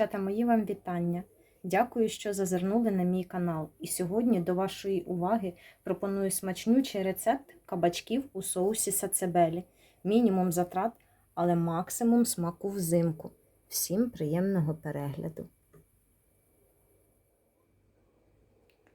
Дівчата, мої вам вітання. Дякую, що зазирнули на мій канал. І сьогодні до вашої уваги пропоную смачнючий рецепт кабачків у соусі сацебелі. Мінімум затрат, але максимум смаку взимку. Всім приємного перегляду.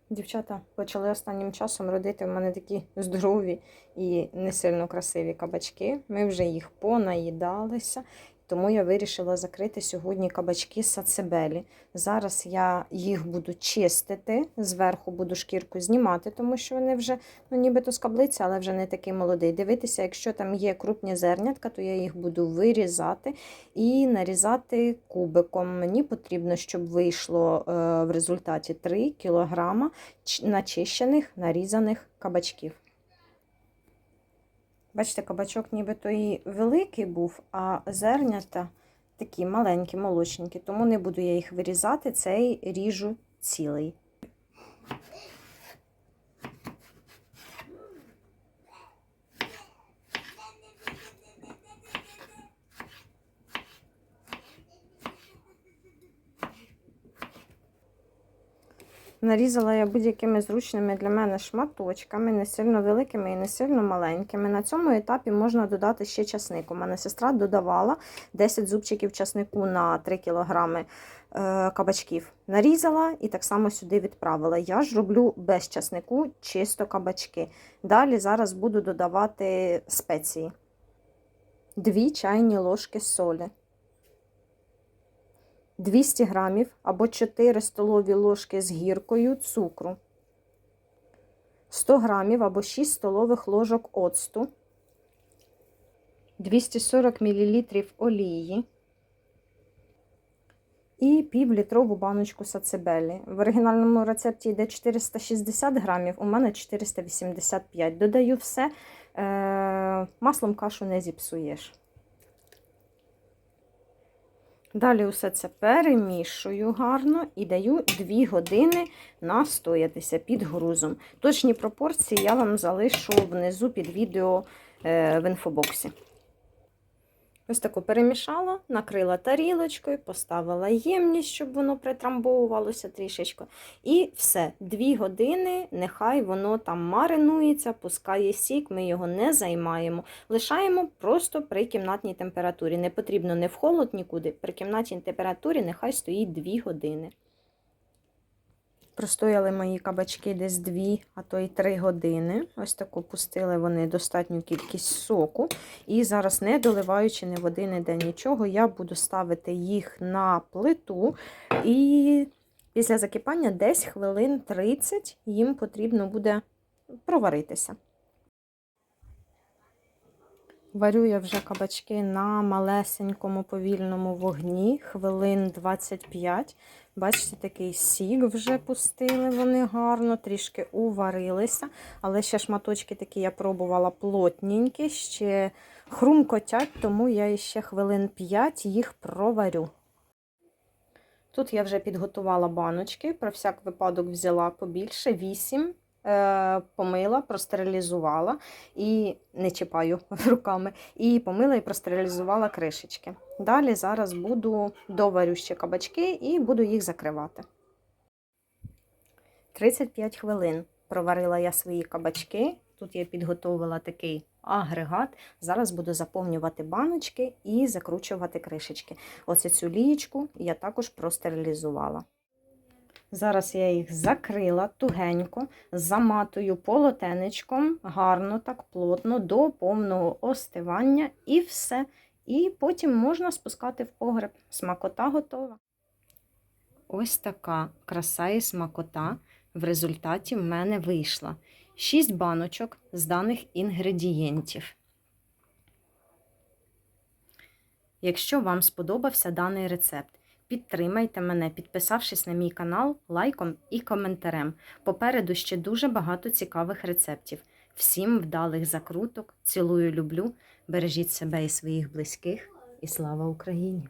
Дівчата почали останнім часом родити в мене такі здорові і не сильно красиві кабачки. Ми вже їх понаїдалися, тому я вирішила закрити сьогодні кабачки сацебелі. Зараз я їх буду чистити, зверху буду шкірку знімати, тому що вони вже ну, нібито з каблиці, але вже не такий молодий. Дивитися, якщо там є крупні зернятка, то я їх буду вирізати і нарізати кубиком. Мені потрібно, щоб вийшло е, в результаті 3 кг начищених нарізаних кабачків. Бачите, кабачок нібито і великий був, а зернята такі маленькі, молочненькі, тому не буду я їх вирізати, цей ріжу цілий. Нарізала я будь-якими зручними для мене шматочками, не сильно великими і не сильно маленькими. На цьому етапі можна додати ще часник. У мене сестра додавала 10 зубчиків часнику на 3 кг кабачків. Нарізала і так само сюди відправила. Я ж роблю без часнику чисто кабачки. Далі зараз буду додавати спеції. 2 чайні ложки солі. 200 грамів або 4 столові ложки з гіркою цукру, 100 грамів або 6 столових ложок оцту, 240 мл олії і пів-літрову баночку сацебелі. В оригінальному рецепті йде 460 грамів, у мене 485. Додаю все, е, маслом кашу не зіпсуєш. Далі усе це перемішую гарно і даю 2 години настоятися під грузом. Точні пропорції я вам залишу внизу під відео в інфобоксі. Ось таку перемішала, накрила тарілочкою, поставила ємність, щоб воно притрамбовувалося трішечко. І все, дві години, нехай воно там маринується, пускає сік, ми його не займаємо. Лишаємо просто при кімнатній температурі. Не потрібно не в холод нікуди. При кімнатній температурі нехай стоїть 2 години. Простояли мої кабачки десь 2, а то й 3 години. Ось таку пустили вони достатню кількість соку. І зараз, не доливаючи ні води, ніде нічого, я буду ставити їх на плиту. І після закипання десь хвилин 30 їм потрібно буде проваритися. Варю я вже кабачки на малесенькому повільному вогні, хвилин 25. Бачите, такий сік вже пустили вони гарно, трішки уварилися. Але ще шматочки такі я пробувала плотненькі, ще хрумкотять, тому я ще хвилин 5 їх проварю. Тут я вже підготувала баночки, про всяк випадок взяла побільше 8. Помила, простерилізувала і не чіпаю руками, і помила і простерилізувала кришечки. Далі зараз буду доварю ще кабачки і буду їх закривати. 35 хвилин проварила я свої кабачки. Тут я підготовила такий агрегат. Зараз буду заповнювати баночки і закручувати кришечки. Оце цю лієчку я також простерилізувала. Зараз я їх закрила тугенько, заматую полотенечком, гарно, так плотно, до повного остивання і все. І потім можна спускати в погреб. Смакота готова. Ось така краса і смакота в результаті в мене вийшла. 6 баночок з даних інгредієнтів. Якщо вам сподобався даний рецепт, Підтримайте мене, підписавшись на мій канал лайком і коментарем. Попереду ще дуже багато цікавих рецептів. Всім вдалих закруток, цілую, люблю, бережіть себе і своїх близьких, і слава Україні!